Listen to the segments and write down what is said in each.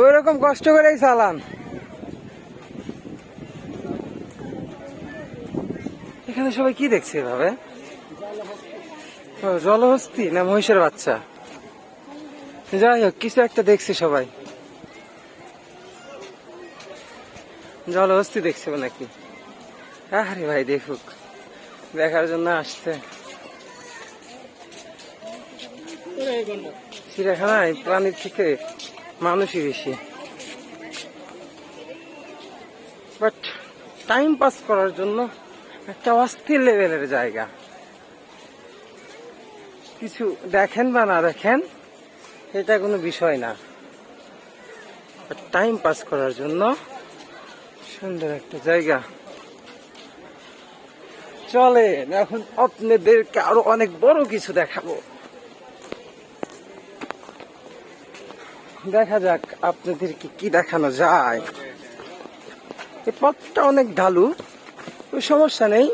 ওই রকম কষ্ট করেই চালান। এখানে সবাই কি দেখছে এভাবে? জলহস্তি না মহিষের বাচ্চা? যাই হোক, কিছু একটা দেখছে সবাই। জলহস্তি দেখছে নাকি? আরে ভাই, দেখুক। দেখার জন্য আসছে। চিড়িয়াখানায় প্রাণীর থেকে মানুষই বেশি। বাট টাইম পাস করার জন্য একটা অস্থির লেভেলের জায়গা। কিছু দেখেন বা না দেখেন, এটা কোনো বিষয় না। টাইম পাস করার জন্য সুন্দর একটা জায়গা। চলে এখন আপনাদেরকে আরও অনেক বড় কিছু দেখাবো। দেখা যাক আপনাদেরকে কি দেখানো যায়। এই পথটা অনেক ঢালু ওই সমস্যা নেই।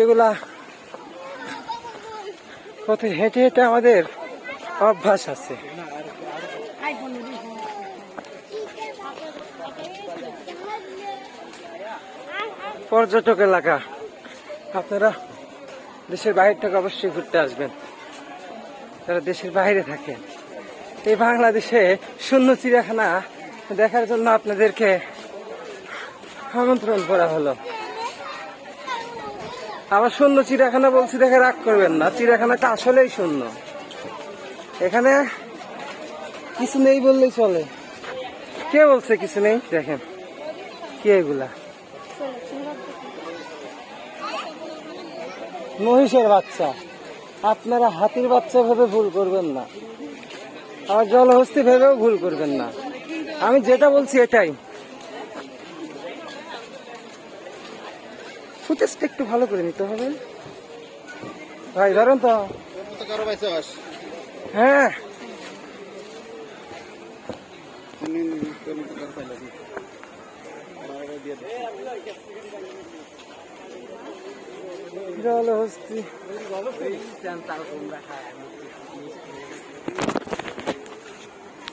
এগুলা পথে হেঁটে হেঁটে আমাদের অভ্যাস আছে। পর্যটক এলাকা, আপনারা দেশের বাইরে থেকে অবশ্যই ঘুরতে আসবেন। যারা দেশের বাইরে থাকে এই বাংলাদেশে শূন্য চিড়িয়াখানা দেখার জন্য আপনাদেরকে আমন্ত্রণ করা হলো। আবার শূন্য চিড়িয়াখানা বলছি, দেখে রাগ করবেন না। চিড়িয়াখানাটা আসলেই শূন্য। এখানে কিছু নেই বললেই চলে। কে বলছে কিছু নেই? দেখেন, কি এগুলা? মহিষের বাচ্চা। আপনারা হাতির বাচ্চা ভেবে ভুল করবেন না। আর জলহস্তি ভেবেও ভুল করবেন না। আমি যেটা বলছি এটাই। ফুটেজটা একটু ভালো করে নিতে হবে। ভাই, ধরেন তো। হ্যাঁ। জলহস্তি।